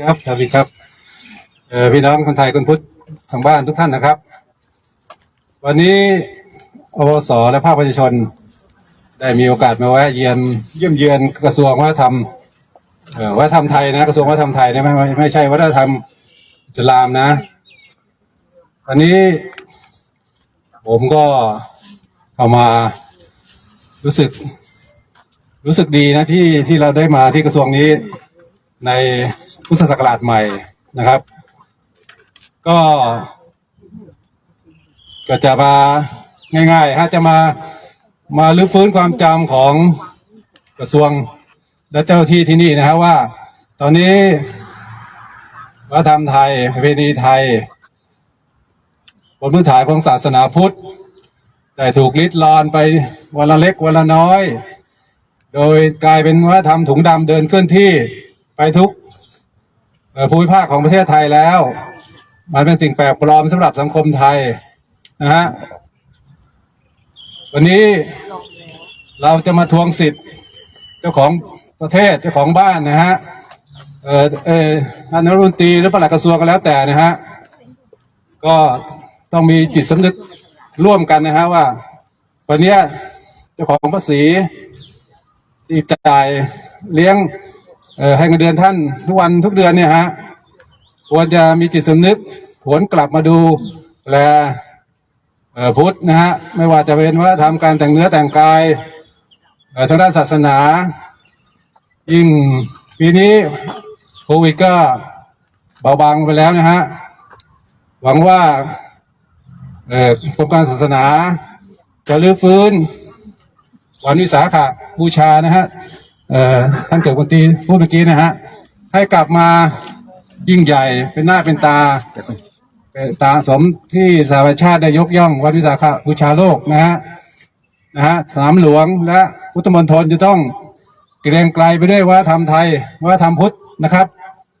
ครับสวัสดีครับเออพี่น้องคนไทยคนพุทธทางบ้านทุกท่านนะครับ วันนี้อวสและภาคประชาชน ได้มีโอกาสมาแวะเยียนเยี่ยมเยือนกระทรวงวัฒนธรรมเอ่อวัฒนธรรมไทยนะกระทรวงวัฒนธรรมไทยนะไม่ไม่ไม่ใช่วัฒนธรรมอิสลามนะวันนี้ ผมก็เข้ามารู้สึก รู้สึกดีนะที่ที่เราได้มาที่กระทรวงนี้ ในพุทธศักราชใหม่นะครับ ก็ก็จะมาง่ายๆฮะจะมามาลื้อฟื้นความจำของกระทรวงและเจ้าที่ที่นี่นะครับว่า ตอนนี้วัฒนธรรมไทยประเพณีไทยบนพื้นฐานของศาสนาพุทธได้ถูกลิดรอนไปวันละเล็กวันละน้อย โดยกลายเป็นวัฒนธรรมถุงดำเดินเคลื่อนที่ ไปทุกภูมิภาคของประเทศไทยแล้ว มันเป็นสิ่งแปลกปลอมสำหรับสังคมไทยนะฮะวันนี้เราจะมาทวงสิทธิ์ เจ้าของประเทศเจ้าของบ้านนะฮะเออเออท่านรัฐมนตรีหรือปลัดกระทรวงก็แล้วแต่นะฮะก็ต้องมีจิตสำนึกร่วมกันนะฮะว่า วันนี้เจ้าของภาษีที่จ่ายเลี้ยง ให้เงินเดือนท่านทุกวันทุกเดือนเนี่ยฮะควรจะมีจิตสำนึกหวนกลับมาดูแลเอ่อพุทธนะฮะไม่ว่าจะเป็นว่าทำการแต่งเนื้อแต่งกายทางด้านศาสนา ยิ่งปีนี้โควิดก็เบาบางไปแล้วนะฮะหวังว่าเอ่อกรมการศาสนาจะรื้อฟื้นวันวิสาขบูชานะฮะ ท่านเกิดวันตรีพูดเมื่อกี้นะฮะ ให้กลับมายิ่งใหญ่เป็นหน้าเป็นตาเป็นตาสมที่สหประชาติได้ยกย่องวันวิสาขบูชาโลกนะฮะนะฮะสนามหลวงและพุทธมณฑลจะต้องเกรงไกลไปด้วยว่าทำไทยว่าทำพุทธนะครับ